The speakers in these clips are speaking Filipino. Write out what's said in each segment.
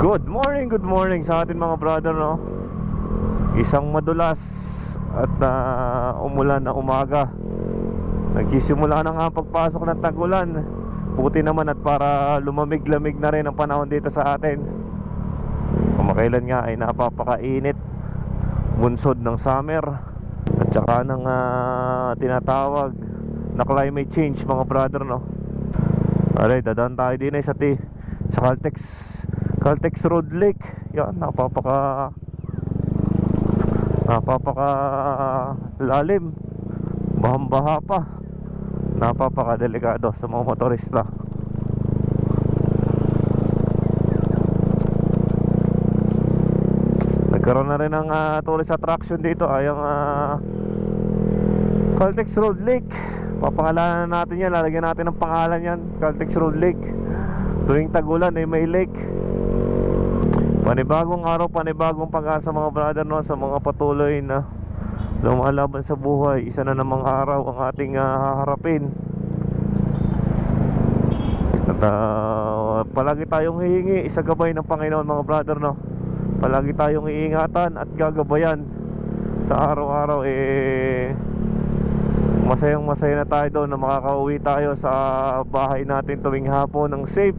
Good morning, good morning sa atin mga brother no? Isang madulas at ah, umulan na umaga. Nagsisimula na nga pagpasok ng tagulan. Buti naman at para lumamig-lamig na rin ang panahon dito sa atin. Kumakailan nga ay napapakainit. Bunsod ng summer At saka ng ah, tinatawag na climate change mga brother no? Alright, dadaan tayo din eh sa, ti, sa Caltex Caltex Road Lake. Yan, napapaka Napapaka lalim. Bahang-baha pa. Napapaka delikado sa mga motorista. Nagkaroon na rin ng uh, tourist attraction dito ay ang ah, Caltex Road Lake. Papangalanan natin yan, lalagyan natin ng pangalan yan Caltex Road Lake. Tuwing tagulan ay may lake Panibagong araw, panibagong pag-asa mga brother no Sa mga patuloy na lumalaban sa buhay. Isa na namang araw ang ating ah, haharapin. At ah, palagi tayong hihingi sa gabay ng Panginoon mga brother no. Palagi tayong iingatan at gagabayan Sa araw-araw eh Masayang masaya na tayo doon na makakauwi tayo sa bahay natin tuwing hapon ng safe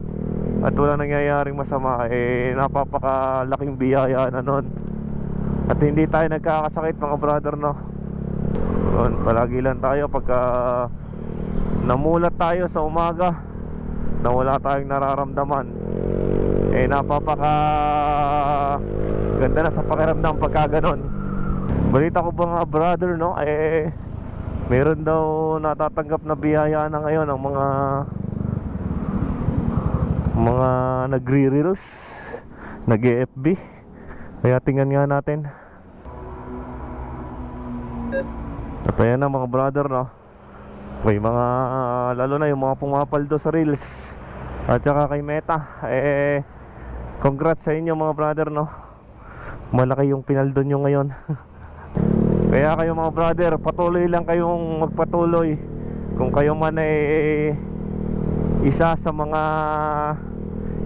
at wala nangyayaring masama eh napapakalaking biyaya na nun. At hindi tayo nagkakasakit mga brother no? Yun, palagi lang tayo pagka namulat tayo sa umaga na wala tayong nararamdaman eh napapaka ganda na sa pakiramdam pagka ganon balita ko ba nga brother no? Eh meron daw natatanggap na biyaya na ngayon ang mga mga nagre-reels nag-FB kaya tingnan nga natin. At ayan na mga brother no? May mga lalo na yung mga pumapaldo sa reels. At saka kay Meta eh congrats sa inyo mga brother no? Malaki yung pinaldo nyo ngayon. Kaya kayo mga brother, patuloy lang kayong magpatuloy. Kung kayo man ay isa sa mga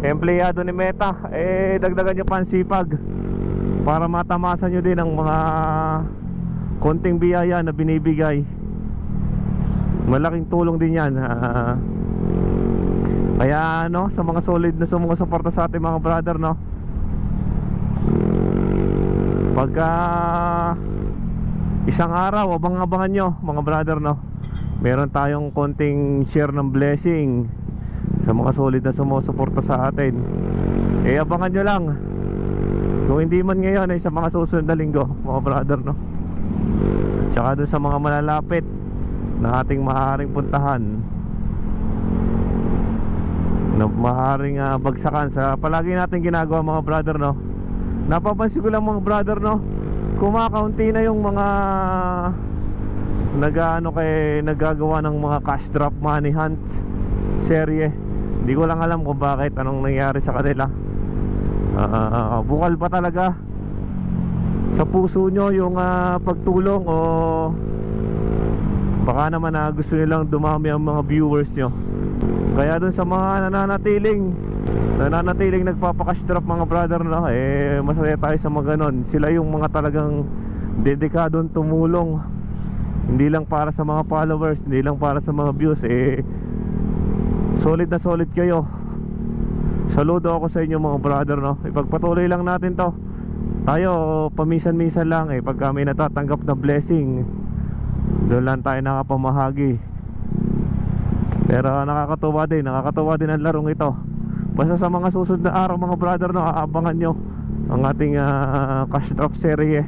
empleyado ni Meta. Eh dagdagan nyo pa ang sipag Para matamasan nyo din ang mga konting biyaya na binibigay. Malaking tulong din yan ah. Kaya ano, sa mga solid na sumusuporta sa ating mga brother no? Pagka Isang araw, abang-abangan nyo mga brother no? Meron tayong konting share ng blessing Sa mga solid na sumusuporta sa atin. Eh abangan nyo lang. Kung hindi man ngayon ay sa mga susunod na linggo Mga brother no? Tsaka dun sa mga malalapit Na ating maaaring puntahan. Na maaaring ah, bagsakan Sa palagi natin ginagawa mga brother no? Napapansin ko lang mga brother no? Kumakaunti na yung mga nagaano kay nagagawa ng mga cash drop money hunt serye hindi ko lang alam kung bakit anong nangyari sa kanila. Ah, bukal pa talaga sa puso nyo yung ah, pagtulong o baka naman na gusto nilang dumami ang mga viewers nyo. Kaya dun sa mga nananatiling nananatiling nagpapakash drop mga brother no eh masaya tayo sa mga ganon sila yung mga talagang dedikadong tumulong. Hindi lang para sa mga followers hindi lang para sa mga views eh solid na solid kayo. Saludo ako sa inyo mga brother no? Ipagpatuloy lang natin to. Tayo paminsan-minsan lang eh. Pag kami natatanggap na blessing doon lang tayo nakapamahagi. Pero nakakatuwa din nakakatuwa din ang larong ito. Basta sa mga susunod na araw mga brother no, aabangan nyo ang ating uh, cash drop serie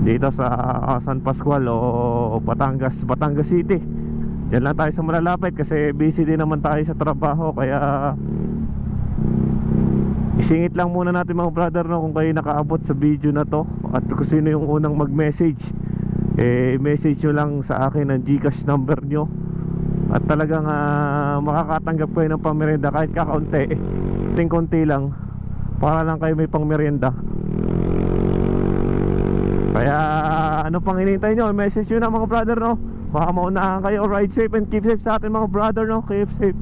dito sa uh, San Pascual o Batangas, Batangas City. Diyan lang tayo sa malalapit kasi busy din naman tayo sa trabaho kaya isingit lang muna natin mga brother no kung kayo nakaabot sa video na to at kung sino yung unang mag-message. Eh message nyo lang sa akin ang Gcash number nyo. At talagang uh, makakatanggap kayo ng pangmerienda kahit kakaunti. Ting konti lang para lang kayo may pangmerienda kaya ano pang hinihintay nyo? Message nyo na mga brother no baka maunahan kayo. Ride safe and keep safe sa atin mga brother no? Keep safe